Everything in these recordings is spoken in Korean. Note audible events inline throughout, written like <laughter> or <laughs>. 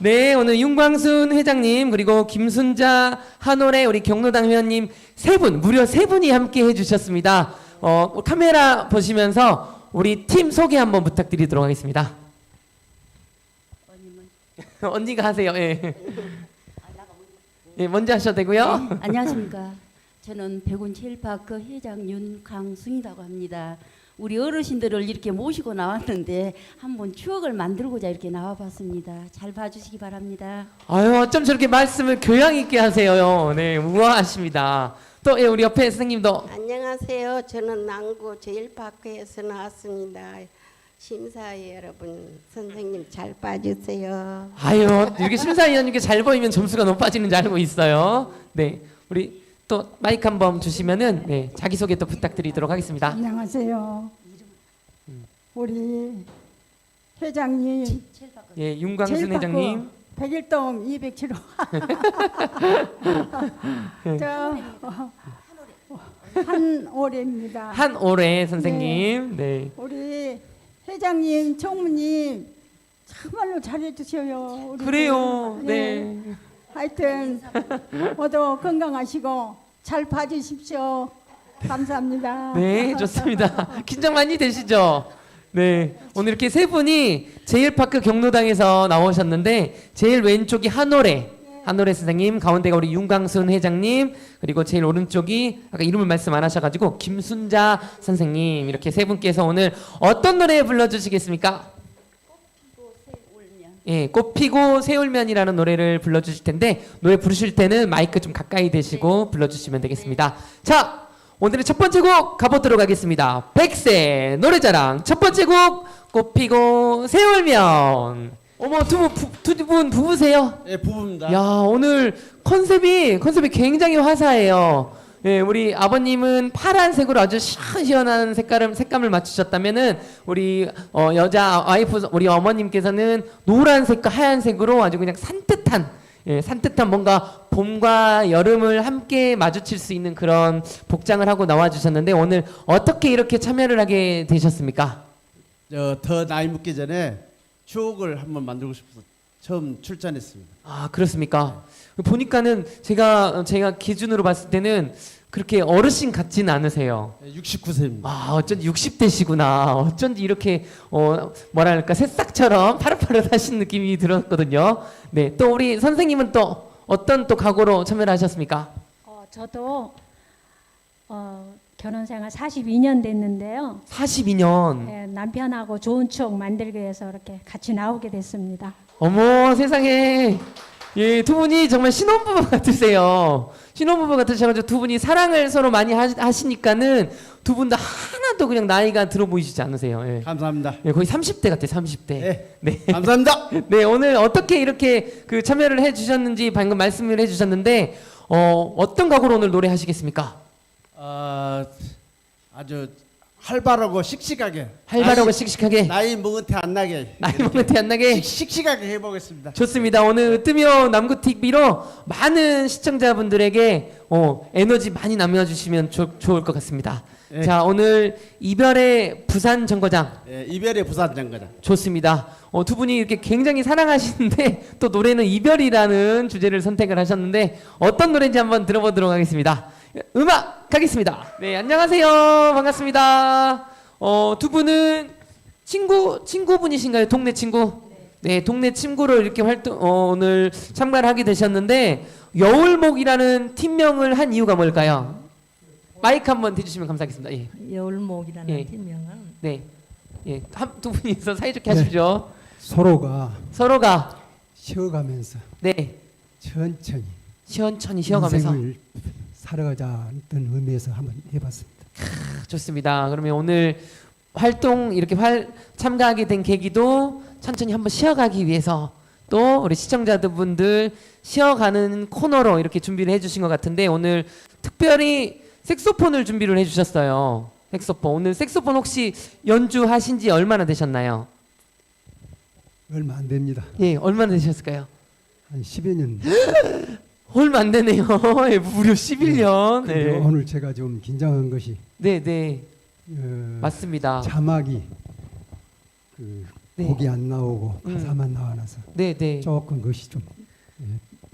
네, 오늘 윤광순 회장님 그리고 김순자 한올의 우리 경로당 회원님 세 분, 무려 세 분이 함께 해주셨습니다. 어, 카메라 보시면서 우리 팀 소개 한번 부탁드리도록 하겠습니다. 언니가 하세요. 예. 예, 먼저 하셔도 되고요. 안녕하십니까. 저는 백운 체일파크 회장 윤강순이라고 합니다. 우리 어르신들을 이렇게 모시고 나왔는데 한번 추억을 만들고자 이렇게 나와봤습니다. 잘 봐주시기 바랍니다. 아유, 어쩜 저렇게 말씀을 교양 있게 하세요. 네, 우아하십니다. 또 예, 우리 옆에 선생님도 안녕하세요. 저는 남구 제일파크에서 나왔습니다. 심사위 여러분, 선생님 잘 봐주세요. 아유 이렇게 심사위원님께 잘 보이면 점수가 높아지는 줄 알고 있어요. 네, 우리 또 마이크 한 번 주시면은 네 자기 소개 또 부탁드리도록 하겠습니다. 안녕하세요. 우리 회장님 예, 윤광순 회장님. 백일동 207호. 저 어, 한올해입니다. 한 올해 선생님. 네. 우리 회장님, 총무님 정말로 잘해 주셔요. 우리 그래요. 예. 네. 하여튼 모두 건강하시고 잘 봐주십시오. 감사합니다. 네, 좋습니다. <laughs> 긴장 많이 되시죠? 네. 오늘 이렇게 세 분이 제일파크 경로당에서 나오셨는데 제일 왼쪽이 한올해 한올해 선생님, 가운데가 우리 윤광순 회장님, 그리고 제일 오른쪽이 아까 이름을 말씀 안 하셔가지고 김순자 선생님 이렇게 세 분께서 오늘 어떤 노래 불러주시겠습니까? 예, 꽃 피고 새 울면이라는 노래를 불러주실 텐데 노래 부르실 때는 마이크 좀 가까이 대시고 불러주시면 되겠습니다. 자, 오늘의 첫 번째 곡 가보도록 하겠습니다. 백세 노래자랑 첫 번째 곡 꽃피고 새울면. 어머 두분 부부세요? 예, 부부입니다. 야 오늘 컨셉이 컨셉이 굉장히 화사해요. 예, 우리 아버님은 파란색으로 아주 시원시원한 색깔을 색감을 맞추셨다면은 우리 어, 여자 와이프 우리 어머님께서는 노란색과 하얀색으로 아주 그냥 산뜻한 예, 산뜻한 뭔가 봄과 여름을 함께 마주칠 수 있는 그런 복장을 하고 나와 주셨는데 오늘 어떻게 이렇게 참여를 하게 되셨습니까? 저, 더 나이 묻기 전에 추억을 한번 만들고 싶어서 처음 출전했습니다. 아 그렇습니까? 보니까는 제가 제가 기준으로 봤을 때는 그렇게 어르신 같지는 않으세요. 예, 69세입니다. 아 어쩐지 60대시구나. 어쩐지 이렇게 어 뭐랄까 새싹처럼 파릇파릇하신 느낌이 들었거든요. 네, 또 우리 선생님은 또 어떤 또 각오로 참여를 하셨습니까? 어, 저도 어, 결혼 생활 42년 됐는데요. 42년. 예, 남편하고 좋은 추억 만들기 위해서 이렇게 같이 나오게 됐습니다. 어머 세상에 예, 두 분이 정말 신혼부부 같으세요. 신혼부부 같으셔가지고 두 분이 사랑을 서로 많이 하, 하시 니까는 두 분 다 하나도 그냥 나이가 들어 보이시지 않으세요. 예. 감사합니다. 예, 거의 30대 같아, 30대. 예, 네. 감사합니다. <laughs> 네, 오늘 어떻게 이렇게 그 참여를 해주셨는지 방금 말씀을 해주셨는데, 어, 어떤 각오로 오늘 노래하시겠습니까? 어, 아주 활발하고 씩씩하게 활발하고 씩씩하게, 나이 먹은 티안 나게 나이 먹는 티안 나게. 씩- 씩씩하게 해보겠습니다. 좋습니다. 오늘 으뜸이요 남구 TV로 많은 시청자분들에게 어, 에너지 많이 남겨주시면 좋- 좋을 것 같습니다. 예. 자, 오늘 이별의 부산 정거장 예, 이별의 부산 정거장. 좋습니다. 어, 두 분이 이렇게 굉장히 사랑하시는데 <laughs> 또 노래는 이별이라는 주제를 선택을 하셨는데 어떤 노래인지 한번 들어보도록 하겠습니다. 음악 가겠습니다. 네, 안녕하세요. 반갑습니다. 어, 두 분은 친구 친구분이신가요? 동네 친구? 네, 동네 친구로 이렇게 활동 어, 오늘 참가를 하게 되셨는데 여울목이라는 팀명을 한 이유가 뭘까요? 마이크 한번 대주시면 감사하겠습니다. 예. 여울목이라는 예. 팀명은 네. 예, 한 두 분이서 사이좋게 하십시오. 서로가 서로가 쉬어가면서 네 천천히 시원천히 쉬어가면서 인생을 살아가자는 의미에서 한번 해봤습니다. 좋습니다. 그러면 오늘 활동 이렇게 활 참가하게 된 계기도 천천히 한번 쉬어가기 위해서 또 우리 시청자분들 쉬어가는 코너로 이렇게 준비를 해주신 것 같은데 오늘 특별히 색소폰을 준비를 해주셨어요. 색소폰 오늘 색소폰 혹시 연주하신 지 얼마나 되셨나요? 얼마 안 됩니다. 예, 얼마나 되셨을까요? 한 10여 년. <laughs> 얼마 안 되네요. <laughs> 예, 무려 11년. 근데 네, 오늘 제가 좀 긴장한 것이 네, 네. 어, 맞습니다. 자막이 그 네. 곡이 안 나오고 음. 가사만 나와놔서 네, 네. 조금 그것이 좀 예,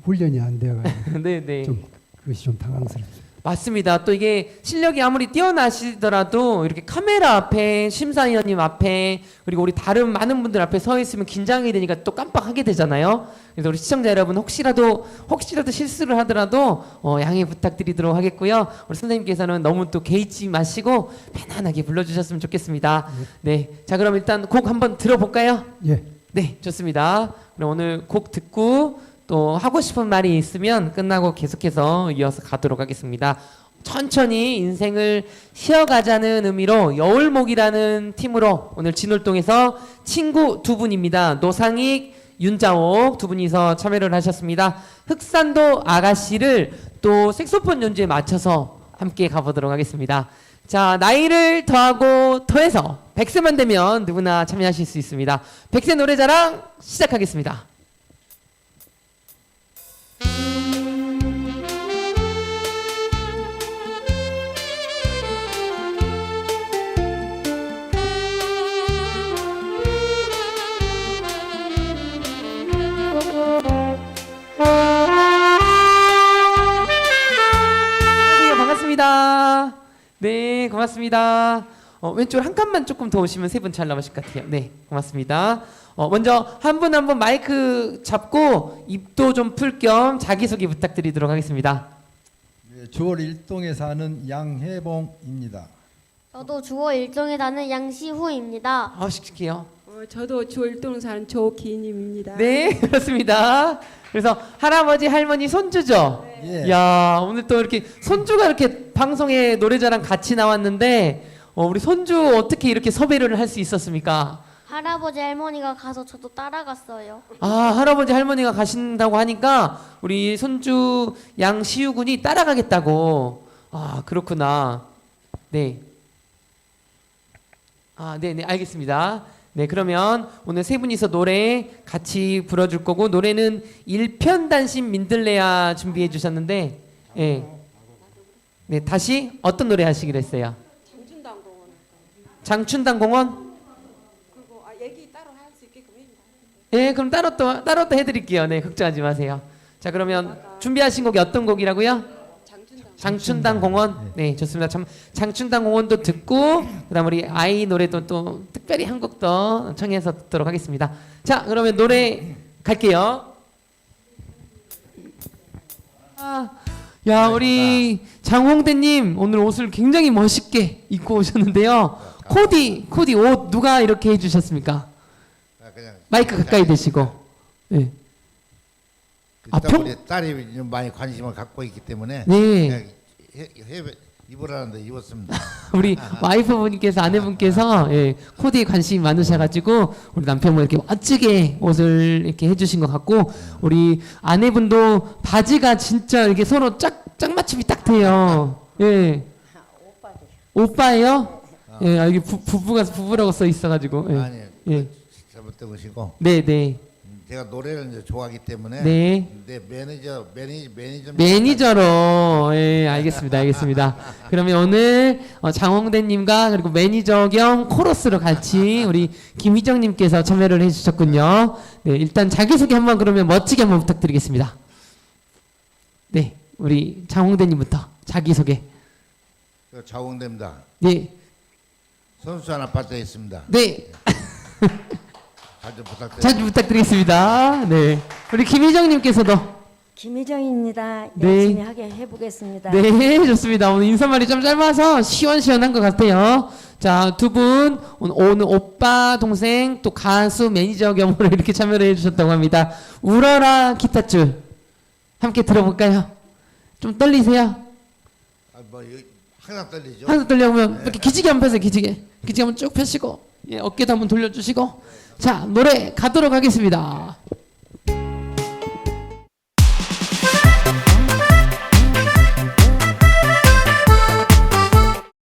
훈련이 안 되어가지고 <laughs> 네, 네. 좀 그것이 좀 당황스럽습니다. 맞습니다. 또 이게 실력이 아무리 뛰어나시더라도 이렇게 카메라 앞에 심사위원님 앞에 그리고 우리 다른 많은 분들 앞에 서 있으면 긴장이 되니까 또 깜빡하게 되잖아요. 그래서 우리 시청자 여러분 혹시라도 혹시라도 실수를 하더라도 어, 양해 부탁드리도록 하겠고요. 우리 선생님께서는 너무 또 개의치 마시고 편안하게 불러주셨으면 좋겠습니다. 네, 자 그럼 일단 곡 한번 들어볼까요? 예, 네, 좋습니다. 그럼 오늘 곡 듣고 또 하고 싶은 말이 있으면 끝나고 계속해서 이어서 가도록 하겠습니다. 천천히 인생을 쉬어가자는 의미로 여울목이라는 팀으로 오늘 진월동에서 친구 두 분입니다. 노상익, 윤자옥 두 분이서 참여를 하셨습니다. 흑산도 아가씨를 또 색소폰 연주에 맞춰서 함께 가보도록 하겠습니다. 자, 나이를 더하고 더해서 100세만 되면 누구나 참여하실 수 있습니다. 100세 노래자랑 시작하겠습니다. 고맙습니다. 어, 왼쪽 한 칸만 조금 더 오시면 세 분잘 나오실 것 같아요. 네, 고맙습니다. 어, 먼저 한 분 한 분 마이크 잡고 입도 좀 풀 겸 자기소개 부탁드리도록 하겠습니다. 네, 주월 일동에 사는 양혜봉입니다. 저도 주어 일정에 사는 양시후입니다. 아, 씩씩해요. 어, 저도 주월동 사는 조기님입니다. 네, <laughs> 그렇습니다. 그래서 할아버지, 할머니, 손주죠? 예. 야 오늘 또 이렇게 손주가 이렇게 방송에 노래자랑 같이 나왔는데 어, 우리 손주 어떻게 이렇게 섭외를 할 수 있었습니까? 할아버지 할머니가 가서 저도 따라갔어요. 아 할아버지 할머니가 가신다고 하니까 우리 손주 양시우 군이 따라가겠다고 아 그렇구나 네. 아 네 네 알겠습니다. 네 그러면 오늘 세 분이서 노래 같이 불러줄 거고 노래는 일편단심 민들레야 준비해 주셨는데 예. 네 다시 어떤 노래 하시기로 했어요? 장춘당 공원. 장춘당 공원? 그리고 아, 얘기 따로 할 수 있게끔 해준다. 예, 그럼 따로 또 따로 또 해드릴게요. 네, 걱정하지 마세요. 자, 그러면 준비하신 곡이 어떤 곡이라고요? 장춘당. 공원. 네, 좋습니다. 참 장춘당 공원도 듣고 그다음 우리 아이 노래도 또 특별히 한 곡 더 청해서 듣도록 하겠습니다. 자, 그러면 노래 갈게요. 아, 야, 우리 장홍대님 오늘 옷을 굉장히 멋있게 입고 오셨는데요. 코디, 코디 옷 누가 이렇게 해주셨습니까? 아, 그냥 마이크 가까이 대시고. 네. 아, 일단 평- 우리 딸이 좀 많이 관심을 갖고 있기 때문에 네. 해, 해외 입으라는데 입었습니다. <laughs> 우리 와이프분께서 아내분께서 <laughs> 예, 코디에 관심이 많으셔가지고 우리 남편분 이렇게 멋지게 옷을 이렇게 해주신 것 같고 우리 아내분도 바지가 진짜 이렇게 서로 짝, 짝 맞춤이 딱 돼요. 예. 오빠예요? 예, 아, 여기 부, 부부가 부부라고 써 있어가지고. 예. 아니 예. 잘못된 것이고 네, 네, 제가 노래를 이제 좋아하기 때문에 네. 내 매니저 매니 매니저 매니저로 예 알겠습니다 알겠습니다 그러면 오늘 어, 장홍대님과 그리고 매니저 겸 코러스로 같이 우리 김희정님께서 참여를 해주셨군요 네 일단 자기소개 한번 그러면 멋지게 한번 부탁드리겠습니다 네 우리 장홍대님부터 자기소개 그 자웅됩니다. 네 선수 하나 빠져 있습니다. 네. <laughs> 잘좀 부탁드립니다. 자주 부탁드리겠습니다 네 우리 김희정님께서도 김희정입니다. 네. 열심히 하게 해보겠습니다. 네, 좋습니다. 오늘 인사말이 좀 짧아서 시원시원한 것 같아요. 자, 두 분, 오늘, 오늘 오빠, 동생, 또 가수, 매니저 겸으로 이렇게 참여를 해주셨다고 합니다. 울어라 기타줄. 함께 들어볼까요? 좀 떨리세요? 아, 뭐 항상 떨리죠. 항상 떨려보면 이렇게 기지개 한번 펴세요, 기지개. 기지개 한번 쭉 펴시고, 예, 어깨도 한번 돌려주시고. 자, 노래 가도록 하겠습니다.